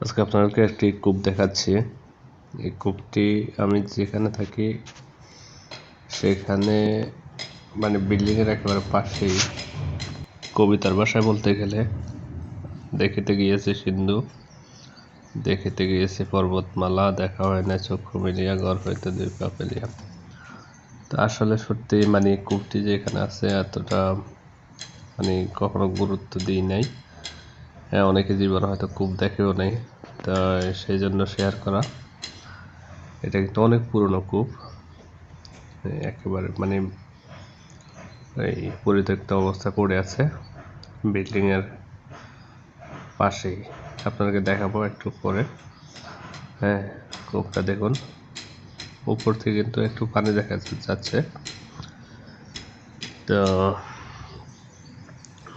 আজকে আপনাদেরকে একটি কূপ দেখাচ্ছি। এই কূপটি আমি যেখানে থাকি, সেখানে মানে বিল্ডিংয়ের একেবারে পাশেই, কবিতার ভাষায় বলতে গেলে। দেখিতে গিয়েছে সিন্ধু, দেখিতে গিয়েছে পর্বতমালা, দেখা হয় না চক্ষু মিলিয়া ঘর হইতে দুই পা ফেলিয়া। তো আসলে সত্যি মানে কূপটি যে এখানে আছে এতটা মানে কখনো গুরুত্ব দিই নাই। হ্যাঁ অনেকে জীবন হয়তো কূপ দেখেও নেই, তা সেই জন্য শেয়ার করা। এটা কিন্তু অনেক পুরনো কূপ। একেবারে মানে এই পরিত্যক্ত অবস্থা পড়ে আছে। বিল্ডিংয়ের পাশেই। আপনাদেরকে দেখাবো একটু পরে। হ্যাঁ কূপটা দেখুন। উপর থেকে কিন্তু একটু পানি দেখা যাচ্ছে। তো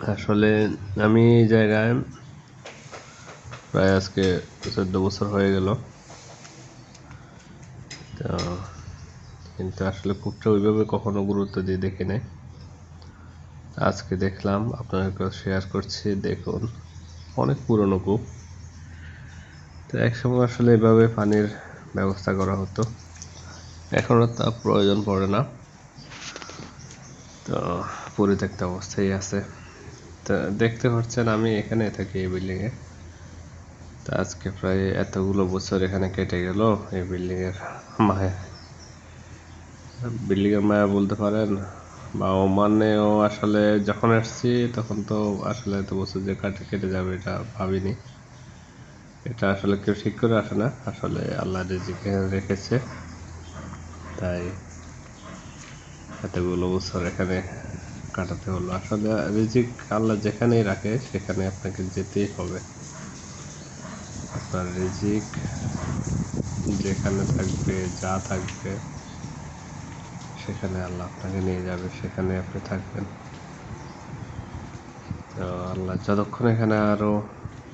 আসলে আমি এই জায়গায় প্রায় আজকে চোদ্দ বছর হয়ে গেল। তো কিন্তু আসলে কূপটা ওইভাবে কখনো গুরুত্ব দিয়ে দেখি নাই। আজকে দেখলাম আপনাদেরকে শেয়ার করছি, দেখুন, অনেক পুরনো কূপ। তো একসময় আসলে এভাবে পানির ব্যবস্থা করা হতো। এখনও তা প্রয়োজন পড়ে না। তো পরিত্যক্ত অবস্থায় আছে। তো দেখতে পাচ্ছেন, আমি এখানে থাকি এই বিল্ডিংয়ে আজকে প্রায় এতগুলো বছর এখানে কেটে গেল এই বিল্ডিংয়ের মায়া। বিল্ডিংয়ের মায়া বলতে পারেন বা ও মানেও আসলে যখন আসছি তখন তো আসলে এত বছর যে কাটে, কেটে যাবে এটা ভাবিনি। এটা আসলে কেউ ঠিক করে আসে না, আসলে আল্লাহ রিজিকে রেখেছে। তাই এতগুলো বছর এখানে কাটাতে হলো। আসলে রিজিক আল্লাহ যেখানেই রাখে, সেখানে আপনাকে যেতেই হবে। আপনার রিজিক যেখানে থাকবে, যা থাকবে, সেখানে আল্লাহ আপনাকে নিয়ে যাবে, সেখানে আপনি থাকবেন। তো আল্লাহ যতক্ষণ এখানে আরও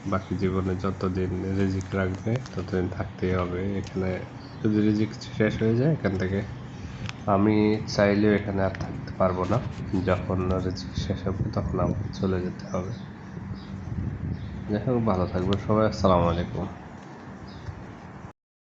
বাকি জীবনে যতদিন রিজিক রাখবে, ততদিন থাকতেই হবে। এখানে যদি রিজিক শেষ হয়ে যায়, এখান থেকে আমি চাইলেও এখানে আর থাকতে পারব না। যখন রিজিক শেষ হবে, তখন আমাকে চলে যেতে হবে। যাই হোক ভালো থাকবে সবাই আসসালামু আলাইকুম।